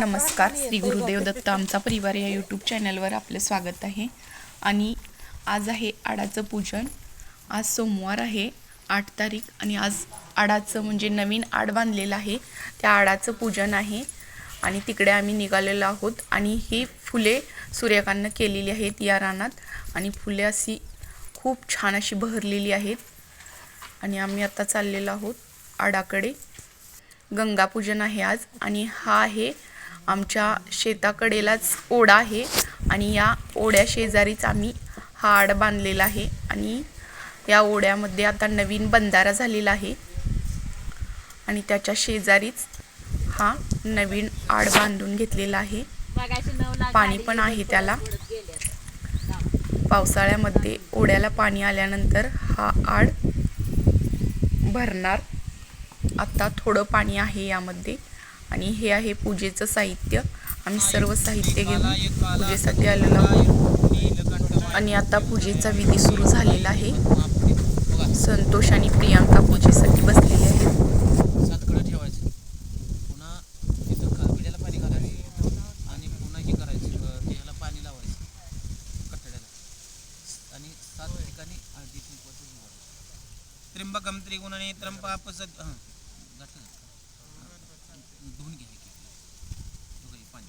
नमस्कार. श्री गुरुदेव दत्त आमचा परिवार या यूट्यूब चॅनलवर आपलं स्वागत आहे. आणि आज आहे आडाचं पूजन. आज सोमवार आहे आठ तारीख. आणि आज आडाचं म्हणजे नवीन आड बांधलेलं आहे. त्या आडाचं पूजन आहे. आणि तिकडे आम्ही निघालेलो आहोत. आणि ही फुले सूर्यकांनं केलेली आहेत या रानात. आणि फुले अशी खूप छान अशी बहरलेली आहेत. आणि आम्ही आता चाललेलो आहोत आडाकडे. गंगापूजन आहे आज. आणि हा आहे आमच्या शेताकडेलाच ओढा आहे आणि या ओढ्या शेजारीच आम्ही हा आड बांधलेला आहे आणि या ओढ्यामध्ये आता नवीन बंधारा झालेला आहे. आणि त्याच्या शेजारीच हा नवीन आड बांधून घेतलेला आहे. पाणी पण आहे त्याला. पावसाळ्यामध्ये ओढ्याला पाणी आल्यानंतर हा आड भरणार. आता थोडं पाणी आहे यामध्ये. आणि हे आहे पूजेचं साहित्य. आम्ही सर्व साहित्य घेऊन पूजेसाठी आलेलो आहोत. आणि आता पूजेचा विधी सुरू झालेला आहे. संतोष आणि प्रियांका पूजेसाठी बसलेले आहेत. सातकडं ठेवायचं. पुन्हा तिथं खा पिढ्याला पाणी घालायचं आणि पुन्हा हे करायचं अं, ते ह्याला पाणी लावायचं कठड्याला आणि सात ठिकाणी हळदी कुंकवाचं हे करायचं. त्र्यंबकम त्रिगुणाने त्र्यंपापसद हां घातलं ना? धुवून घ्या एक एक. दोघंही पाणी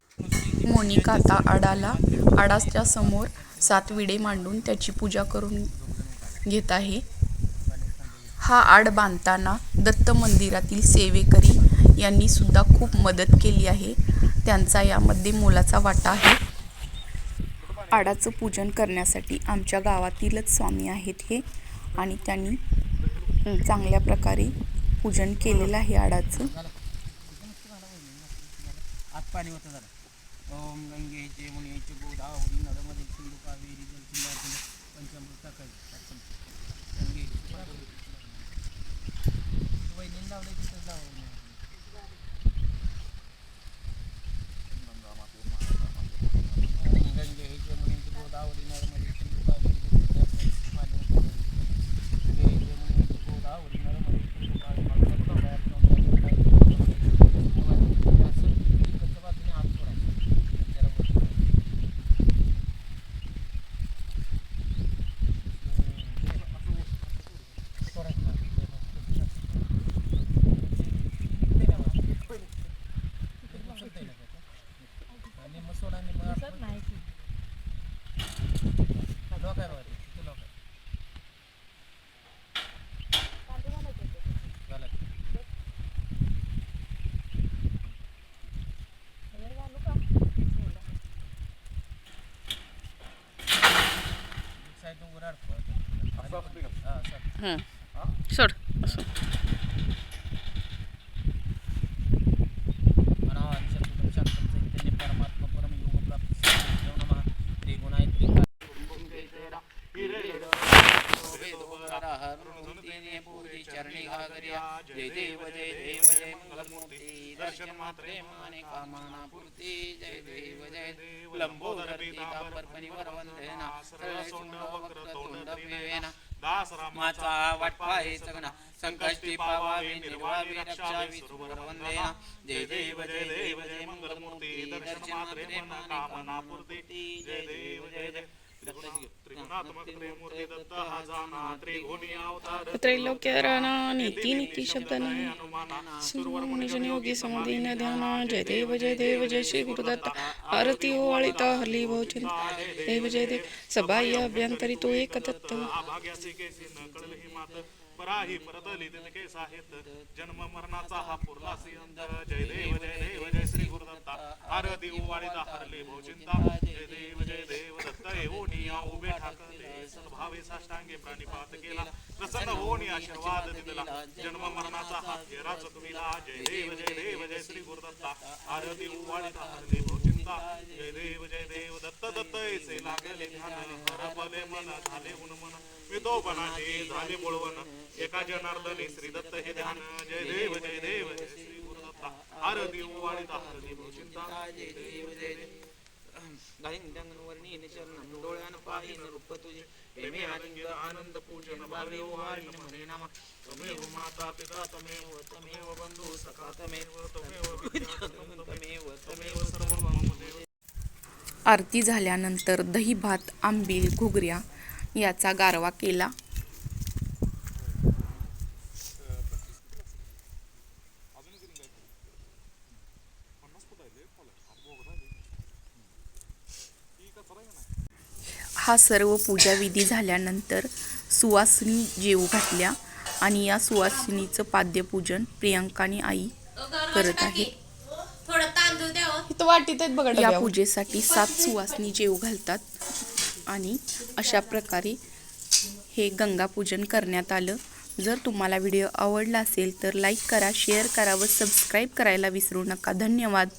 मोनिका आता आडाला आडाच्या समोर सात विडे मांडून त्याची पूजा करून घेत आहे. हा आड बांधताना दत्त मंदिरातील सेवेकरी यांनी सुद्धा खूप मदत केली आहे. त्यांचा यामध्ये मोलाचा वाटा आहे. आडाचं पूजन करण्यासाठी आमच्या गावातीलच स्वामी आहेत हे आणि त्यांनी चांगल्या प्रकारे पूजन केलेलं आहे आडाचं. आत पाणी होतं जरा ओम गंगेचे मुनीचे गोदावरी नर्मदे सिंधू कावेरी जलसिंधा पंचामृत टाकायचं गंगे वहिनी लावले तिथं लावलं ओम गंगेचे मुनीचे गोदावरी नर्मदे सिंधू कावेरी जलसिंधा पाणी गंगेचे मुनीचे गोदावरी नर्मदे सिंधू कावेरी असं इकडच्या बाजूने हात सोडायचा त्याला बरोबर हं. सोड असं. देव जय देव जय मंगलमूर्ती दर्शन मात्रे माने कामना पूर्ती जय देव जय देव लंबोदर पीतांबर परिवर वंदना सरळ सोंड वक्र तोंड विवेना माचा वाटपाहे सगना संकष्टी पावावी निर्वावी रक्षावी सुरवर वंदेना. जय देव जय देव जय मंगलमूर्ती दर्शन मात्रे माने कामना पूर्ती जय देव जय देव हा त्रैलोक्यराणा नीती नीती शब्दना सुवर्णजन योगी समाधीन ध्याना. जय देव जय देव जय श्री गुरुदत्त. आरती ओवाळिता हरली भोजन देव जय देव सबाई अभ्यंतरी तो एक दत्त पराही परतली तितके आहेत. जन्म मरणाचा हा पुरला अंतर जय देव जय देव जय श्री गुरुदत्ता. आरती उवाळीता हरले भोचिंता जय देव जय देव दत्त येऊनिया उभे ठाकले सद्भावे साष्टांगे प्राणिपात केला. प्रसन्न होऊन आशीर्वाद दिला. जन्म मरणाचा हा फेरा चुकविला जय देव जय देव जय श्री गुरुदत्ता. आरती उवाळीता हरले भोचिंता जय देव जय देव दत्त दत्त ऐसे लागले ध्यान. हरपले मन झाले उन्मन. विदोपनाचे झाले मुळवण एका जनार्दनी श्री दत्त हे ध्यान. जय देव जय देव जय श्री गुरुदत्ता. उवाळीता हरली भोचिंता जय देव जय देव. गाईंदंगन वर्णीन चरणं डोळ्यान पाहिन रूप तुझे. प्रेमे आनंद आनंद पूजन भावे ओहारी म्हणे नामा. तमेव माता पिता तमेव तमेव बंधू सखा तमेव तमेव तमेव तमेव तमेव आरती झाल्यानंतर दही भात आंबील घुगऱ्या याचा गारवा केला. हा सर्व पूजाविधी झाल्यानंतर सुवासिनी जेवू घातल्या आणि या सुवासिनीचं पाद्यपूजन प्रियंकाने आई करत आहे. या पूजेसाठी सात सुवासनी जेव घालतात. आणि अशा प्रकारे हे गंगापूजन करण्यात आलं. जर तुम्हाला व्हिडिओ आवडला असेल तर लाईक करा शेअर करा व सबस्क्राईब करायला विसरू नका. धन्यवाद.